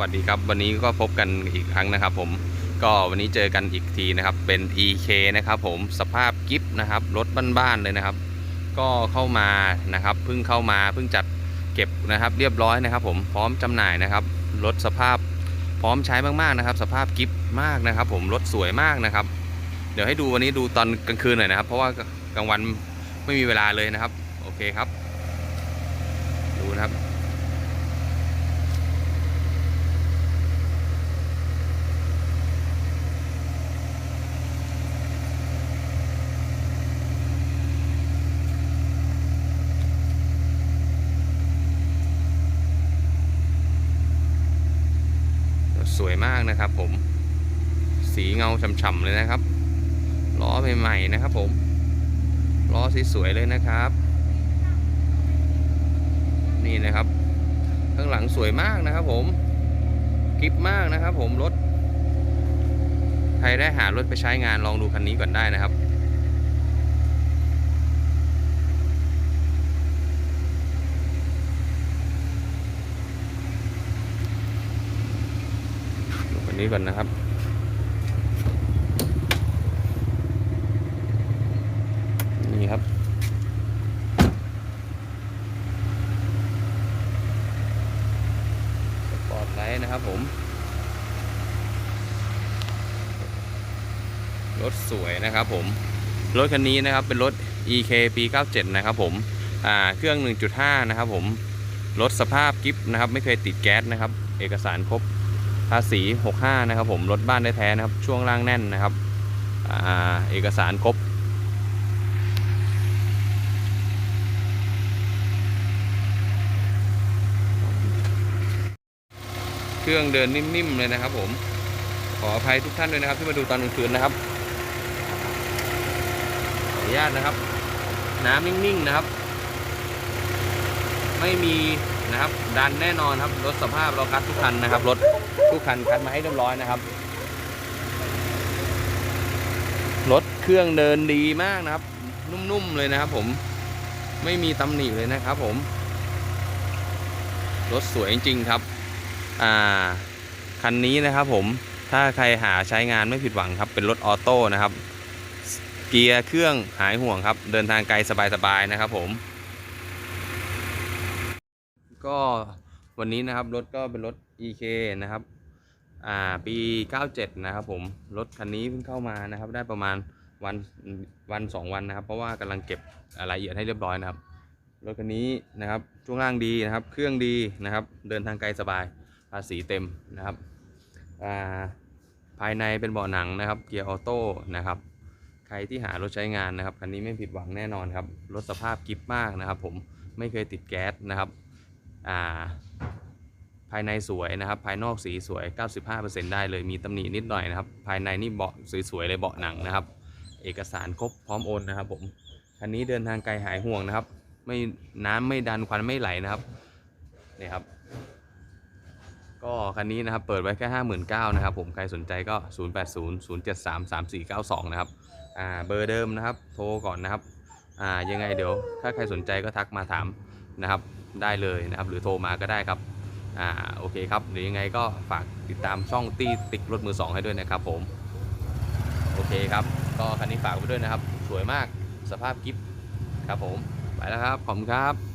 วัสดีครับ วันนี้ก็พบกันอีกครั้งนะครับ ผมก็วันนี้เจอกันอีกทีนะครับเป็น EK นะครับผมสภาพกิฟต์นะครับรถบ้านๆเลยนะครับ ก็เข้ามานะครับเพิ่งเข้ามาเพิ่งจัดเก็บนะครับเรียบร้อยนะครับ ผมพร้อมจำหน่ายนะครับรถสภาพพร้อมใช้มากๆนะครับ สภาพกิฟต์มากนะครับ ผมรถสวยมากนะครับ เดี๋ยวให้ดูวันนี้ดูตอนกลางคืนหน่อยนะครับ เพราะว่ากลางวันไม่มีเวลาเลยนะครับ โอเคครับ ดูนะครับ สวยมากนะครับผม สีเงาฉ่ำๆเลยนะครับ ล้อใหม่ๆนะครับผมล้อสวยๆเลยนะครับ นี่นะครับ ข้างหลังสวยมากนะครับผมกริบมากนะครับผมรถ ใครได้หารถไปใช้งานลองดูคันนี้ก่อนได้นะครับ นี้ก่อนนะครับ นี่ครับ สปอร์ตไลท์นะครับผม รถสวยนะครับผม รถคันนี้นะครับเป็นรถ EK ปี97 นะครับผม อ่า เครื่อง 1.5 นะครับผม รถสภาพกิฟต์นะครับ ไม่เคยติดแก๊สนะครับ เอกสารครบ ภาษี 65 นะครับผม รถบ้านได้แท้นะครับ ช่วงล่างแน่นนะครับอ่าเอกสารครบ เครื่องเดินนิ่มๆ เลยนะครับผม ขออภัยทุกท่านด้วยนะครับ ที่มาดูตอนกลางคืนนะครับ ขออนุญาตนะครับ น้ำนิ่งๆ นะครับ ไม่มีนะครับดันแน่นอนครับรถสภาพเราคัดทุกคันนะครับรถทุกคันคัดมาให้เรียบร้อยนะครับรถเครื่องเดินดีมากนะครับ นุ่มๆเลยนะครับผมไม่มีตำหนิเลยนะครับผมรถสวยจริงๆครับอ่าคันนี้นะครับผมถ้าใครหาใช้งานไม่ผิดหวังครับ เป็นรถออโต้นะครับ เกียร์เครื่องหายห่วงครับ เดินทางไกลสบายๆนะครับผม ก็วันนี้นะครับรถก็เป็นรถ EK นะครับอ่าปี 97 นะครับผมรถคันนี้เพิ่งเข้ามานะครับ ได้ประมาณวันวันสองวันนะครับ เพราะว่ากำลังเก็บรายละเอียดให้เรียบร้อยนะครับรถคันนี้นะครับช่วงล่างดีนะครับ เครื่องดีนะครับ เดินทางไกลสบายภาษีเต็มนะครับอ่าภายในเป็นเบาะหนังนะครับ เกียร์ออโต้นะครับ ใครที่หารถใช้งานนะครับคันนี้ไม่ผิดหวังแน่นอนครับรถสภาพกิฟมากนะครับ ผมไม่เคยติดแก๊สนะครับ ภายในสวยนะครับ ภายนอกสีสวย 95%ได้เลยมีตำหนินิดหน่อยนะครับ ภายในนี่เบาะสวยๆเลยเบาะหนังนะครับ เอกสารครบพร้อมโอนนะครับผมคันนี้เดินทางไกลหายห่วงนะครับ ไม่น้ำไม่ดันควันไม่ไหลนะครับนี่ครับ ก็คันนี้นะครับเปิดไว้แค่ห้าหมื่นเก้านะครับผมใครสนใจก็0 8 0 0 7 3 3 4 9 2นะครับอ่าเบอร์เดิมนะครับ โทรก่อนนะครับอ่ายังไงเดี๋ยว ถ้าใครสนใจก็ทักมาถามนะครับ ได้เลยนะครับ หรือโทรมาก็ได้ครับอ่าโอเคครับหรือยังไงก็ฝากติดตามช่องตีติกรถมือสองให้ด้วยนะครับผม โอเคครับ ก็คันนี้ฝากไว้ด้วยนะครับ สวยมากสภาพกิฟต์ครับผม ไปแล้วครับ ขอบคุณครับ